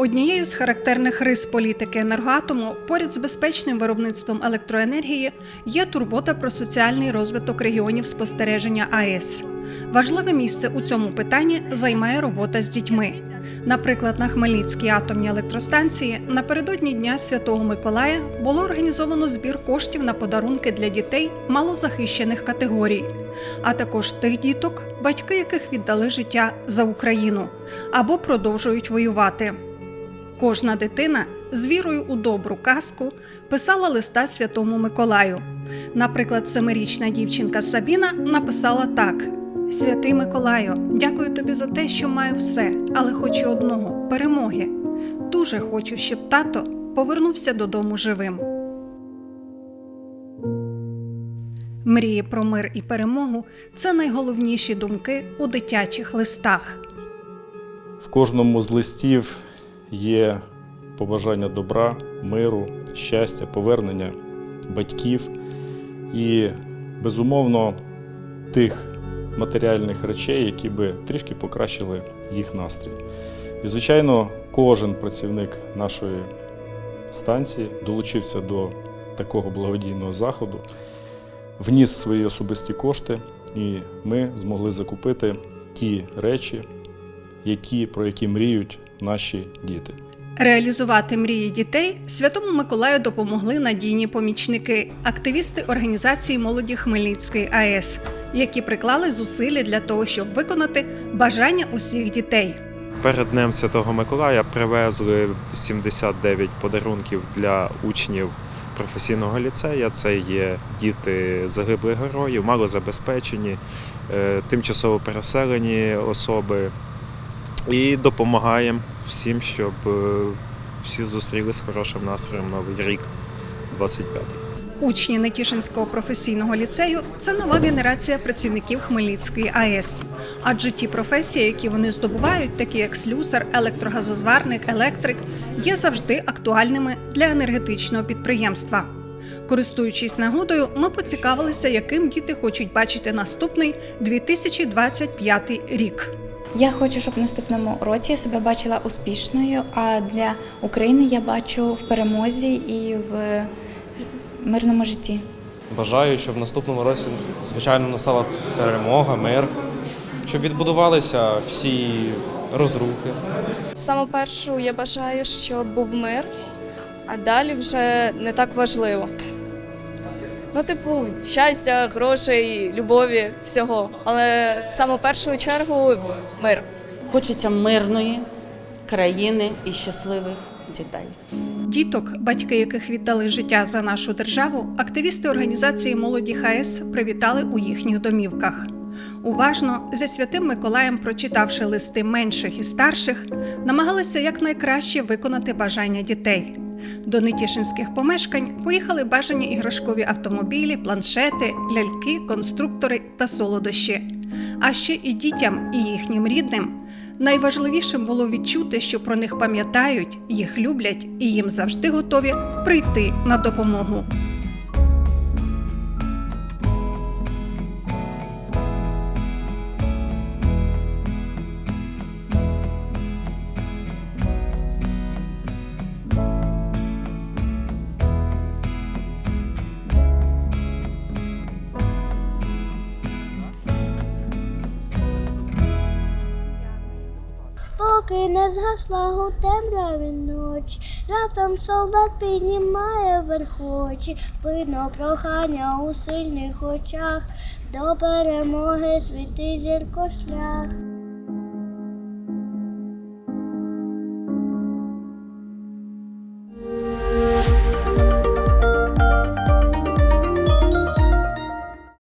Однією з характерних рис політики енергоатому поряд з безпечним виробництвом електроенергії є турбота про соціальний розвиток регіонів спостереження АЕС. Важливе місце у цьому питанні займає робота з дітьми. Наприклад, на Хмельницькій атомній електростанції напередодні Дня Святого Миколая було організовано збір коштів на подарунки для дітей малозахищених категорій, а також тих діток, батьки яких віддали життя за Україну або продовжують воювати. Кожна дитина з вірою у добру казку писала листа Святому Миколаю. Наприклад, семирічна дівчинка Сабіна написала так: Святий Миколаю, дякую тобі за те, що маю все, але хочу одного перемоги. Дуже хочу, щоб тато повернувся додому живим. Мрії про мир і перемогу це найголовніші думки у дитячих листах. В кожному з листів є побажання добра, миру, щастя, повернення батьків і, безумовно, тих матеріальних речей, які би трішки покращили їх настрій. І, звичайно, кожен працівник нашої станції долучився до такого благодійного заходу, вніс свої особисті кошти, і ми змогли закупити ті речі, які, про які мріють наші діти. Реалізувати мрії дітей Святому Миколаю допомогли надійні помічники, активісти організації молоді Хмельницької АЕС, які приклали зусилля для того, щоб виконати бажання усіх дітей. Перед Днем Святого Миколая привезли 79 подарунків для учнів професійного ліцея. Це є діти загиблих героїв, малозабезпечені, е, тимчасово переселені особи. І допомагаємо всім, щоб е, всі зустріли з хорошим настроєм новий рік 25 Учні Нетішинського професійного ліцею це нова генерація працівників Хмельницької АЕС. Адже ті професії, які вони здобувають, такі як слюсар, електрогазозварник, електрик, є завжди актуальними для енергетичного підприємства. Користуючись нагодою, ми поцікавилися, яким діти хочуть бачити наступний 2025 рік. Я хочу, щоб в наступному році я себе бачила успішною, а для України я бачу в перемозі і в мирному житті. Бажаю, щоб в наступному році, звичайно, настала перемога, мир, щоб відбудувалися всі розрухи. Саме першу я бажаю, щоб був мир, а далі вже не так важливо. Ну, типу, щастя, грошей, любові, всього. Але саме в першу чергу мир. Хочеться мирної країни і щасливих дітей. Діток, батьки яких віддали життя за нашу державу, активісти організації молоді ХС привітали у їхніх домівках. Уважно, зі святим Миколаєм, прочитавши листи менших і старших, намагалися якнайкраще виконати бажання дітей. До Нетішинських помешкань поїхали бажані іграшкові автомобілі, планшети, ляльки, конструктори та солодощі. А ще і дітям, і їхнім рідним найважливішим було відчути, що про них пам'ятають, їх люблять і їм завжди готові прийти на допомогу. Поки не згасла у темряві ночі. раптом солдат піднімає верхочі, видно прохання у сильних очах, до перемоги світи зірко шлях.